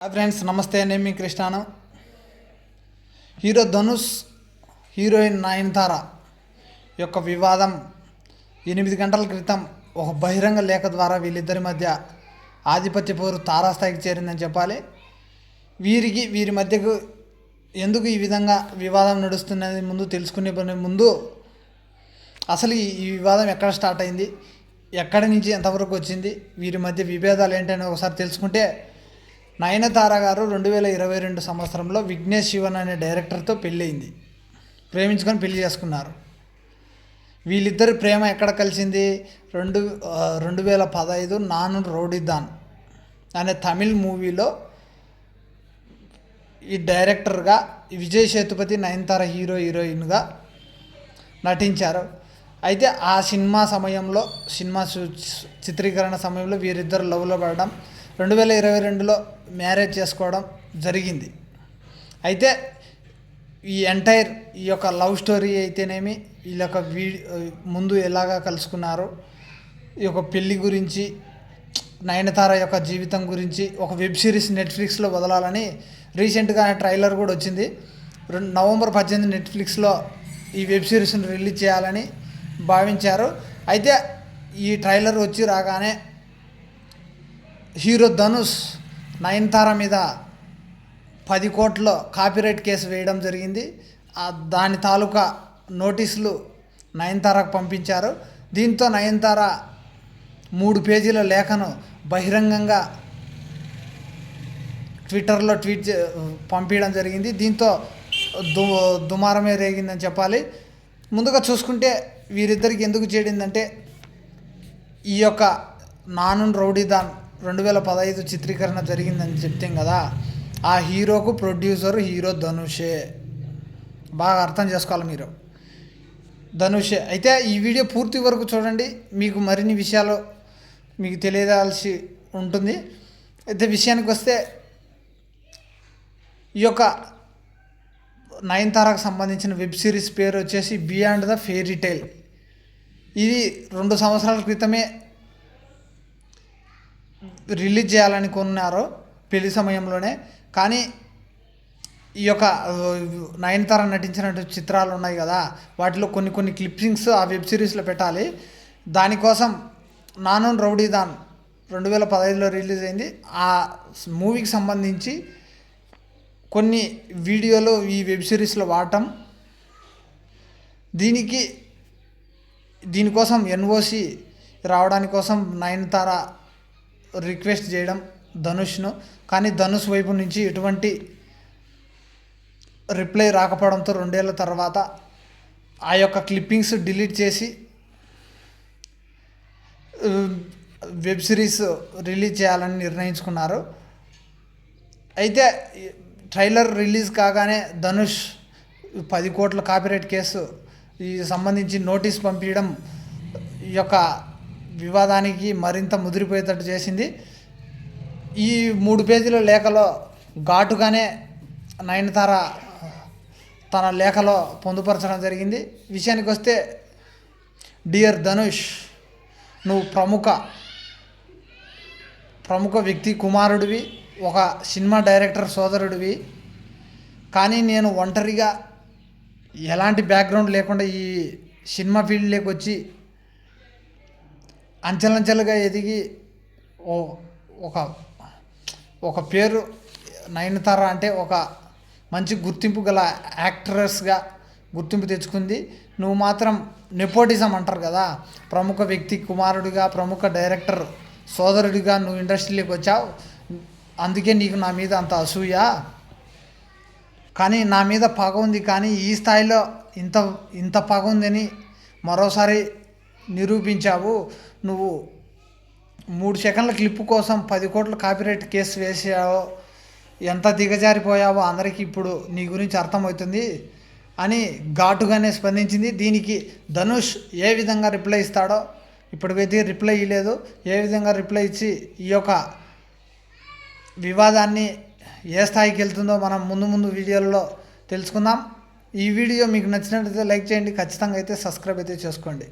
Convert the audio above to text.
Hi friends నమస్తే నేను మీ కృష్ణాను. హీరో ధనుష్ హీరోయిన్ నయనతార యొక్క వివాదం ఎనిమిది గంటల క్రితం ఒక బహిరంగ లేఖ ద్వారా వీళ్ళిద్దరి మధ్య ఆధిపత్య పోరు తారాస్థాయికి చేరిందని చెప్పాలి. వీరికి వీరి మధ్యకు ఎందుకు ఈ విధంగా వివాదం నడుస్తున్నది ముందు తెలుసుకునే ముందు అసలు ఈ వివాదం ఎక్కడ స్టార్ట్ అయింది? ఎక్కడి నుంచి ఎంతవరకు వచ్చింది? వీరి మధ్య విభేదాలు ఏంటని ఒకసారి తెలుసుకుంటే నయనతార గారు రెండు వేల ఇరవై రెండు సంవత్సరంలో విఘ్నేష్ శివన్ అనే డైరెక్టర్తో పెళ్ళయింది. ప్రేమించుకొని పెళ్ళి చేసుకున్నారు. వీళ్ళిద్దరి ప్రేమ ఎక్కడ కలిసింది? రెండు రెండు వేల పదహైదు నాను రోడిదాన్ అనే తమిళ్ మూవీలో ఈ డైరెక్టర్గా విజయ్ సేతుపతి నయనతార హీరో హీరోయిన్గా నటించారు. అయితే ఆ సినిమా సమయంలో సినిమా చిత్రీకరణ సమయంలో వీరిద్దరు లవ్లో పడడం రెండు వేల ఇరవై రెండులో మ్యారేజ్ చేసుకోవడం జరిగింది. అయితే ఈ ఎంటైర్ ఈ యొక్క లవ్ స్టోరీ అయితేనేమి వీళ్ళ యొక్క వీ ముందు ఎలాగా కలుసుకున్నారు ఈ యొక్క పెళ్ళి గురించి నయనతార యొక్క జీవితం గురించి ఒక వెబ్ సిరీస్ నెట్ఫ్లిక్స్లో వదలాలని రీసెంట్గా ట్రైలర్ కూడా వచ్చింది. రెండు నవంబర్ పద్దెనిమిది నెట్ఫ్లిక్స్లో ఈ వెబ్ సిరీస్ని రిలీజ్ చేయాలని భావించారు. అయితే ఈ ట్రైలర్ వచ్చి రాగానే హీరో ధనుష్ నయనతార మీద పది కోట్ల కాపీరైట్ కేసు వేయడం జరిగింది. దాని తాలూకా నోటీసులు నయనతారకు పంపించారు. దీంతో నయనతార మూడు పేజీల లేఖను బహిరంగంగా ట్విట్టర్లో ట్వీట్ చే- పంపించడం జరిగింది. దీంతో దు దుమారమే రేగిందని చెప్పాలి. ముందుగా చూసుకుంటే వీరిద్దరికి ఎందుకు చేడిందంటే ఈ యొక్క నాను రౌడీదాన్ రెండు వేల పదహైదు చిత్రీకరణ జరిగిందని చెప్తాం కదా. ఆ హీరోకు ప్రొడ్యూసర్ హీరో ధనుషే. బాగా అర్థం చేసుకోవాలి మీరు. ధనుషే. అయితే ఈ వీడియో పూర్తి వరకు చూడండి. మీకు మరిన్ని విషయాలు మీకు తెలియదాల్సి ఉంటుంది. అయితే విషయానికి వస్తే ఈ యొక్క నయనతారకు సంబంధించిన వెబ్ సిరీస్ పేరు వచ్చేసి బియాండ్ ద ఫెయిరీ టైల్. ఇది రెండు సంవత్సరాల క్రితమే రిలీజ్ చేయాలని కొన్నారు పెళ్ళి సమయంలోనే. కానీ ఈ యొక్క నయనతార నటించినటువంటి చిత్రాలు ఉన్నాయి కదా వాటిలో కొన్ని కొన్ని క్లిప్పింగ్స్ ఆ వెబ్ సిరీస్లో పెట్టాలి. దానికోసం నాను రౌడీదాన్ రెండు వేల పదహైదులో రిలీజ్ అయింది. ఆ మూవీకి సంబంధించి కొన్ని వీడియోలు ఈ వెబ్ సిరీస్లో వాడటం. దీనికి దీనికోసం ఎన్ఓసి రావడానికి కోసం నయనతార రిక్వెస్ట్ చేయడం ధనుష్ను. కానీ ధనుష్ వైపు నుంచి ఎటువంటి రిప్లై రాకపోవడంతో రెండేళ్ళ తర్వాత ఆ యొక్క క్లిప్పింగ్స్ డిలీట్ చేసి వెబ్ సిరీస్ రిలీజ్ చేయాలని నిర్ణయించుకున్నారు. అయితే ట్రైలర్ రిలీజ్ కాగానే ధనుష్ పది కోట్ల కాపీరైట్ కేసు ఈ సంబంధించి నోటీస్ పంపించడం ఈ యొక్క వివాదానికి మరింత ముదిరిపోయేటట్టు చేసింది. ఈ మూడు పేజీల లేఖలో ఘాటుగానే నయనతార తన లేఖలో పొందుపరచడం జరిగింది. విషయానికి వస్తే డియర్ ధనుష్ నువ్వు ప్రముఖ ప్రముఖ వ్యక్తి కుమారుడివి ఒక సినిమా డైరెక్టర్ సోదరుడివి. కానీ నేను ఒంటరిగా ఎలాంటి బ్యాక్గ్రౌండ్ లేకుండా ఈ సినిమా ఫీల్డ్లోకి వచ్చి అంచెలంచెలుగా ఎదిగి ఓ ఒక ఒక పేరు నయనతార అంటే ఒక మంచి గుర్తింపు గల యాక్ట్రెస్గా గుర్తింపు తెచ్చుకుంది. నువ్వు మాత్రం నెపోటిజం అంటారు కదా. ప్రముఖ వ్యక్తి కుమారుడిగా ప్రముఖ డైరెక్టర్ సోదరుడిగా నువ్వు ఇండస్ట్రీలోకి వచ్చావు. అందుకే నీకు నా మీద అంత అసూయ. కానీ నా మీద పగ ఉంది. కానీ ఈ స్థాయిలో ఇంత ఇంత పగ ఉందని మరోసారి నిరూపించావు. నువ్వు మూడు సెకండ్ల క్లిప్ కోసం పది కోట్ల కాపీరైట్ కేసు వేసావో. ఎంత దిగజారిపోయావో అందరికీ ఇప్పుడు నీ గురించి అర్థమవుతుంది అని ఘాటుగానే స్పందించింది. దీనికి ధనుష్ ఏ విధంగా రిప్లై ఇస్తాడో ఇప్పటికైతే రిప్లై ఇవ్వలేదు ఏ విధంగా రిప్లై ఇచ్చి ఈ యొక్క వివాదాన్ని ఏ స్థాయికి వెళ్తుందో మనం ముందు ముందు వీడియోల్లో తెలుసుకుందాం. ఈ వీడియో మీకు నచ్చినట్లయితే లైక్ చేయండి. ఖచ్చితంగా అయితే సబ్స్క్రైబ్ అయితే చేసుకోండి.